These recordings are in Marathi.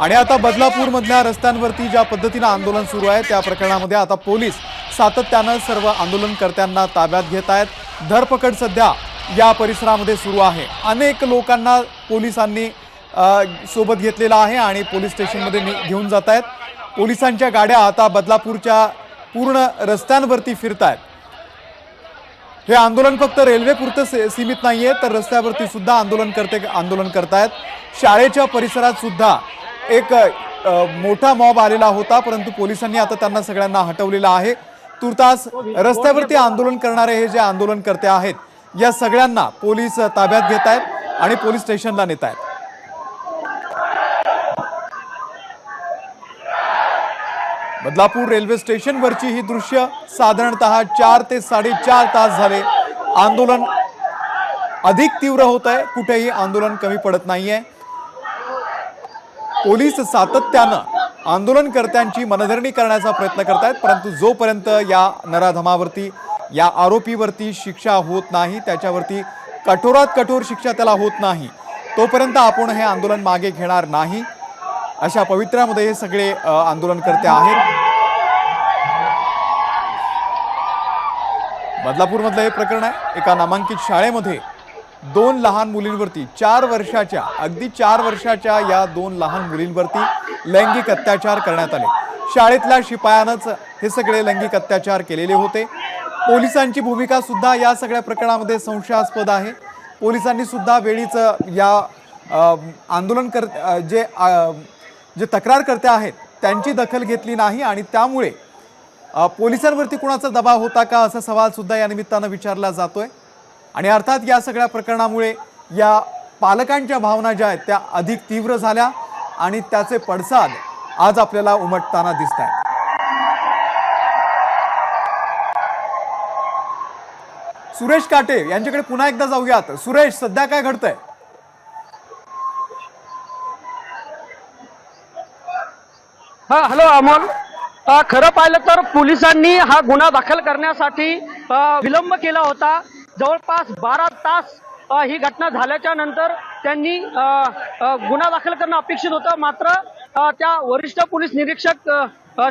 आणि आता बदलापूरमधल्या रस्त्यांवरती ज्या पद्धतीनं आंदोलन सुरू आहे त्या प्रकरणामध्ये आता पोलीस सातत्यानं सर्व आंदोलनकर्त्यांना ताब्यात घेत आहेत. धरपकड सध्या या परिसरामध्ये सुरू आहे. अनेक लोकांना पोलिसांनी सोबत घेतलेला आहे आणि पोलीस स्टेशनमध्ये घेऊन जात आहेत. पोलिसांच्या गाड्या आता बदलापूरच्या पूर्ण रस्त्यांवरती फिरत आहेत हे आंदोलन फक्त रेल्वे पुरतं से- सीमित नाहीये तर रस्त्यावरती सुद्धा आंदोलन करते आंदोलन करतायत. शाळेच्या परिसरात सुद्धा एक मोठा मॉब आलेला होता परंतु पोलिसांनी आता त्यांना सगळ्यांना हटवलेलं आहे. तुर्तास रस्त्यावरती आंदोलन करणारे हे जे आंदोलनकर्ते आहेत या सगळ्यांना पोलीस ताब्यात घेत आहेत आणि पोलीस स्टेशनला नेत आहेत. बदलापूर रेल्वे स्टेशनवरची ही दृश्य साधारणतः चार ते साडेचार तास झाले. आंदोलन अधिक तीव्र होत आहे कुठेही आंदोलन कमी पडत नाहीये. पोलीस सातत्यानं आंदोलनकर्त्यांची मनधरणी करण्याचा प्रयत्न करत आहेत परंतु जोपर्यंत या नराधमावरती या आरोपीवरती शिक्षा होत नाही त्याच्यावरती कठोरात कठोर शिक्षा त्याला होत नाही तोपर्यंत आपण हे आंदोलन मागे घेणार नाही. अशा पवित्र्यामध्ये हे सगळे आंदोलनकर्ते आहेत. बदलापूरमधलं हे प्रकरण आहे. एका नामांकित शाळेमध्ये दोन लहान मुलींवरती चार वर्षाच्या अगदी चार वर्षाच्या या दोन लहान मुलींवरती लैंगिक अत्याचार करण्यात आले. शाळेतल्या शिपायानंच हे सगळे लैंगिक अत्याचार केलेले होते. पोलिसांची भूमिका सुद्धा या सगळ्या प्रकरणामध्ये संशयास्पद आहे. पोलिसांनी सुद्धा वेळीच या आंदोलन कर जे जे तक्रारकर्ते आहेत त्यांची दखल घेतली नाही आणि त्यामुळे पोलिसांवरती कुणाचा दबाव होता का असा सवाल सुद्धा या निमित्तानं विचारला जातोय. आणि अर्थात या सगळ्या प्रकरणामुळे या पालकांच्या भावना ज्या आहेत त्या अधिक तीव्र झाल्या आणि त्याचे पडसाद आज आपल्याला उमटताना दिसत आहेत. सुरेश काटे यांच्याकडे पुन्हा एकदा जाऊयात. सुरेश सध्या काय घडतंय? हा हॅलो अमोल. खरं पाहिलं तर पोलिसांनी हा गुन्हा दाखल करण्यासाठी विलंब केला होता. जवळपास बारा तास ही घटना झाल्याच्यानंतर त्यांनी गुन्हा दाखल करणं अपेक्षित होतं. मात्र त्या वरिष्ठ पोलीस निरीक्षक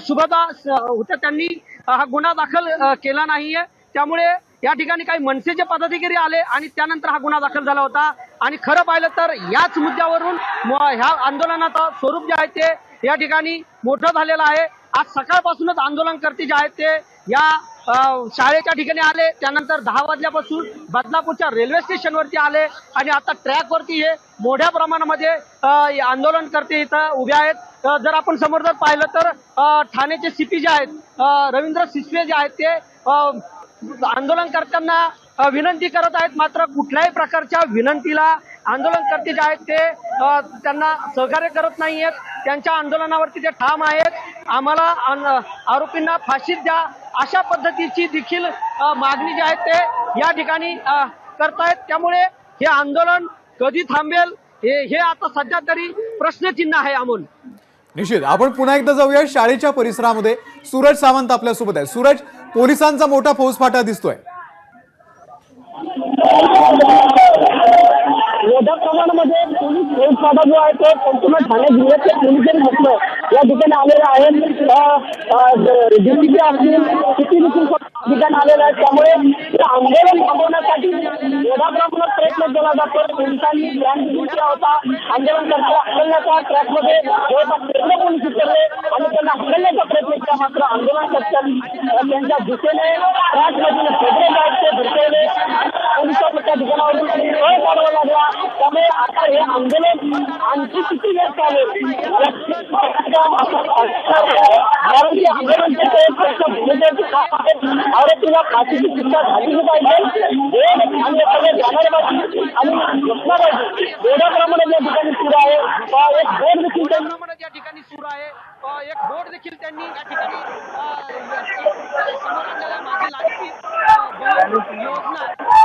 शुभदा होत्या त्यांनी हा गुन्हा दाखल केला नाहीये. त्यामुळे या ठिकाणी काही मनसेचे पदाधिकारी आले आणि त्यानंतर हा गुन्हा दाखल झाला होता. आणि खरं पाहिलं तर याच मुद्द्यावरून म- ह्या आंदोलनाचं स्वरूप जे आहे ते या ठिकाणी मोठं झालेलं आहे. आज सकाळपासूनच आंदोलनकर्ते जे आहेत ते या शाळेच्या ठिकाणी आले त्यानंतर दहा वाजल्यापासून बदलापूरच्या रेल्वे स्टेशनवरती आले आणि आता ट्रॅकवरती हे मोठ्या प्रमाणामध्ये आंदोलन करते आंदोलनकर्ते इथं उभे आहेत. जर आपण समोर जर पाहिलं तर ठाणेचे ठाण्याचे सीपी जे आहेत रवींद्र सिसवे जे आहेत ते आंदोलनकर्त्यांना विनंती करत आहेत. मात्र कुठल्याही प्रकारच्या विनंतीला आंदोलनकर्ते जे आहेत ते त्यांना सहकार्य करत नाही आहेत त्यांच्या आंदोलनावरती ते ठाम आहेत. आम्हाला आरोपींना फाशीच द्या. अशा पद्धतीची देखील मागणी जी आहे ते या ठिकाणी करतायत. त्यामुळे हे आंदोलन कधी थांबेल हे हे आता सध्या तरी प्रश्नचिन्ह आहे अमोल. निश्चित. आपण पुन्हा एकदा जाऊया शाळेच्या परिसरामध्ये. सूरज सावंत आपल्यासोबत आहे. सूरज पोलिसांचा मोठा फौजफाटा दिसतोय. मोठ्या प्रमाणामध्ये पोलीस फौजफाटा जो आहे तो संपूर्ण ठाणे जिल्ह्याचे पोलीस म्हटलं या ठिकाणी आलेले आहेत दिल्लीचे असतील किती देखील ठिकाणी आलेले आहेत त्यामुळे आंदोलन थांबवण्यासाठी मोठ्या प्रमाणात प्रयत्न केला जातो. पोलिसांनी ब्रँड केला होता. आंदोलन करता हकलण्याचा ट्रॅकमध्ये जवळपास तेरा पोलीस उतरले आणि त्यांना हकलण्याचा प्रयत्न केला. मात्र आंदोलनकर्त्यांनी अ, त्यांच्या दिशेने आरोपीला फाशीची शिक्षा झालीच पाहिजे आणि एवढ्या प्रमाणात या ठिकाणी सुरू आहे एक बोर्ड देखील या ठिकाणी सुरू आहे एक बोर्ड देखील त्यांनी या ठिकाणी समोर आणलेला माझी लाडकी योजना